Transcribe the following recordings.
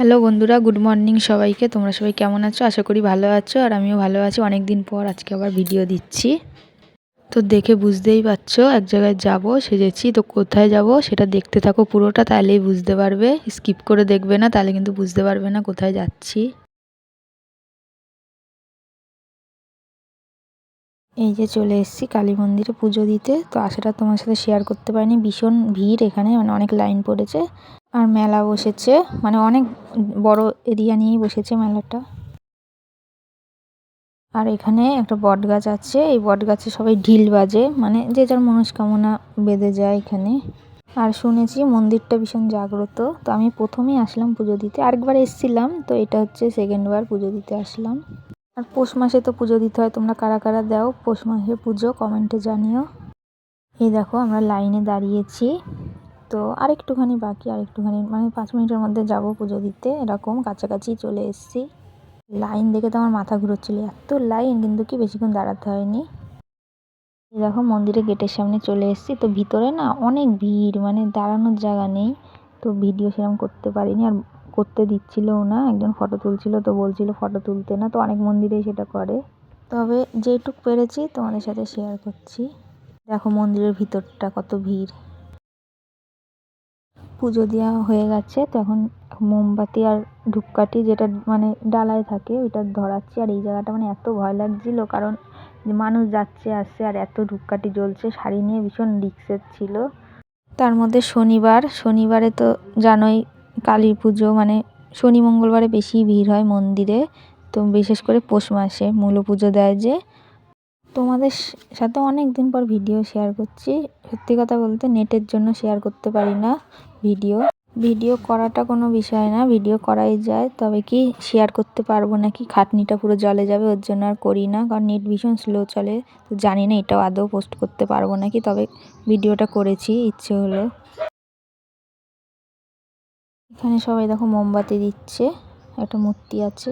Hello বন্ধুরা, good morning সবাইকে। তোমরা সবাই কেমন আছো? আশা করি ভালো আছো, আর আমিও ভালো আছি। অনেক দিন পর আজকে আবার ভিডিও দিচ্ছি। তো দেখে বুঝতেই পারছ, এক জায়গায় যাব, সেজেছি, তো কোথায় যাব সেটা দেখতে থাকো পুরোটা, তাহলেই বুঝতে পারবে। স্কিপ করে দেখবে না, তাহলে কিন্তু বুঝতে পারবে না কোথায় যাচ্ছি। এই যে চলে এসেছি কালী মন্দিরে পুজো দিতে। তো আসাটা তোমার সাথে শেয়ার করতে পারিনি। ভীষণ ভিড় এখানে মানে অনেক লাইন পড়েছে। আর মেলা বসেছে মানে অনেক বড় এরিয়া নিয়েই বসেছে মেলাটা। আর এখানে একটা বট গাছ আছে, এই বট গাছে সবাই ঢিল বাজে মানে যে যার মনস্কামনা বেঁধে যায় এখানে। আর শুনেছি মন্দিরটা ভীষণ জাগ্রত, তো আমি প্রথমেই আসলাম পুজো দিতে। আরেকবার এসছিলাম, তো এটা হচ্ছে সেকেন্ডবার পুজো দিতে আসলাম। আর পৌষ মাসে তো পুজো দিতে হয়, তোমরা কারা কারা দাও? পৌষ মাসে পুজো কমেন্টে জানিও। এই দেখো, আমরা লাইনে দাঁড়িয়েছি। তো আরেকটুখানি বাকি, আরেকটুখানি মানে পাঁচ মিনিটের মধ্যে যাব পুজো দিতে। এরকম কাছাকাছি চলে এসেছি। লাইন দেখে তো আমার মাথা ঘুরোচ্ছিল। এত লাইন, কিন্তু কি বেশিক্ষণ দাঁড়াতে হয়নি। এই দেখো, মন্দিরের গেটের সামনে চলে এসেছি। তো ভিতরে না অনেক ভিড় মানে দাঁড়ানোর জায়গা নেই। তো ভিডিও সেরকম করতে পারিনি। আর করতে দিচ্ছিলও না, একজন ফটো তুলছিল তো বলছিল ফটো তুলতে না, তো অনেক মন্দিরেই সেটা করে। তবে যেটুক পেরেছি তোমাদের সাথে শেয়ার করছি। দেখো মন্দিরের ভিতরটা কত ভিড়। পুজো দেওয়া হয়ে গেছে, তো এখন মোমবাতি আর ধূপকাঠি যেটা মানে ডালায় থাকে ওইটা ধরাচ্ছি। আর এই জায়গাটা মানে এত ভয় লাগছিল, কারণ মানুষ যাচ্ছে, আসছে আর এত ধূপকাঠি জ্বলছে, শাড়ি নিয়ে ভীষণ রিক্সের ছিল। তার মধ্যে শনিবার, শনিবারে তো জানোই কালী পুজো মানে শনি মঙ্গলবারে বেশি ভিড় হয় মন্দিরে, তো বিশেষ করে পৌষ মাসে মূল পুজো দেয় যে। তোমাদের সাথে অনেক দিন পর ভিডিও শেয়ার করছি। সত্যি কথা বলতে নেটের জন্য শেয়ার করতে পারি না ভিডিও। ভিডিও করাটা কোনো বিষয় না, ভিডিও করাই যায়। তবে কি শেয়ার করতে পারব নাকি? খাটনিটা পুরো জলে যাবে, ওর জন্য আর করি না। কারণ নেট ভীষণ স্লো চলে, তো জানি না এটাও আদৌ পোস্ট করতে পারব নাকি? তবে ভিডিওটা করেছি, ইচ্ছে হলো। এখানে সবাই দেখো মোমবাতি দিচ্ছে, একটা মূর্তি আছে।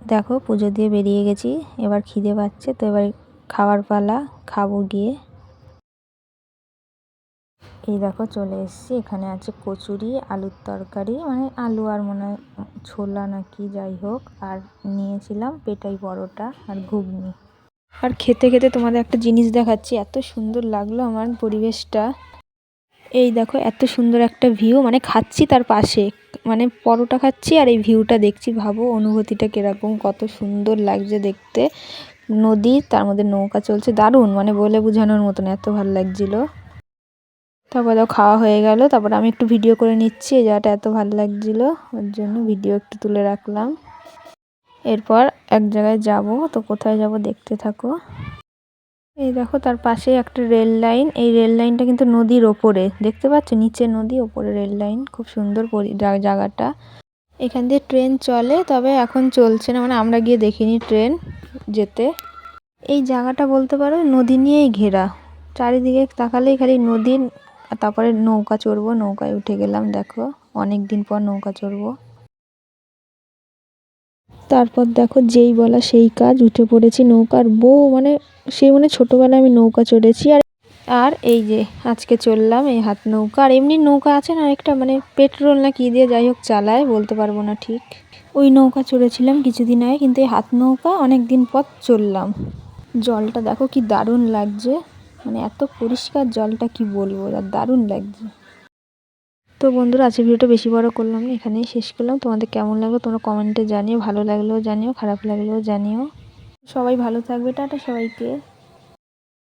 দেখো পুজো দিয়ে বেরিয়ে গেছি, এবার খিদে পাচ্ছে, তো এবার খাওয়ার পালা, খাব গিয়ে। এই দেখো চলে এসেছি, এখানে আছে কচুরি, আলুর তরকারি মানে আলু আর মনে হয় ছোলা নাকি, যাই হোক। আর নিয়েছিলাম পেটাই পরোটা আর ঘুগনি। আর খেতে খেতে তোমাদের একটা জিনিস দেখাচ্ছি, এত সুন্দর লাগল আমার পরিবেশটা। এই দেখো, এত সুন্দর একটা ভিউ মানে খাচ্ছি তার পাশে। মানে পরোটা খাচ্ছি আর এই ভিউটা দেখছি, ভাবো অনুভূতিটা কীরকম, কত সুন্দর লাগছে দেখতে। নদী, তার মধ্যে নৌকা চলছে, দারুণ মানে বলে বোঝানোর মতন, এত ভালো লাগছিল। তারপর দেখো, খাওয়া হয়ে গেল, তারপর আমি একটু ভিডিও করে নিচ্ছি, এই জায়গাটা এত ভালো লাগছিল, ওর জন্য ভিডিও একটু তুলে রাখলাম। এরপর এক জায়গায় যাব, তো কোথায় যাব দেখতে থাকো। এই দেখো তার পাশে একটা রেল লাইন। এই রেল লাইনটা কিন্তু নদীর ওপরে। দেখতে পাচ্ছ? নিচে নদী, ওপরে রেল লাইন। খুব সুন্দর জায়গাটা। এখান দিয়ে ট্রেন চলে, তবে এখন চলছে না। মানে আমরা গিয়ে দেখিনি ট্রেন যেতে। এই জায়গাটা বলতে পারো নদী নিয়েই ঘেরা। চারিদিকে তাকালেই খালি নদীর তারপরে নৌকা চড়বো। নৌকায় উঠে গেলাম, দেখো। অনেক দিন পর নৌকা চড়বো। তারপর দেখো যেই বলা সেই কাজ, উঠে পড়েছি নৌকার বউ মানে সেই মানে ছোটোবেলায় আমি নৌকা চড়েছি। আর আর এই যে আজকে চললাম এই হাত নৌকা। আর এমনি নৌকা আছে না একটা মানে পেট্রোল না কী দিয়ে যাই হোক চালায়, বলতে পারব না ঠিক। ওই নৌকা চড়েছিলাম কিছুদিন আগে, কিন্তু এই হাত নৌকা অনেক দিন পর চললাম। জলটা দেখো কি দারুণ লাগছে। মানে এত পরিষ্কার জলটা কি বলব আর দারুণ লাগছে। তো বন্ধুরা আজকে ভিডিওটা বেশি বড় করলাম না, এখানেই শেষ করলাম। তোমাদের কেমন লাগল তোমরা কমেন্টে জানিও, ভালো লাগলেও জানিও, খারাপ লাগলেও জানিও। সবাই ভালো থাকবে, টাটা সবাইকে।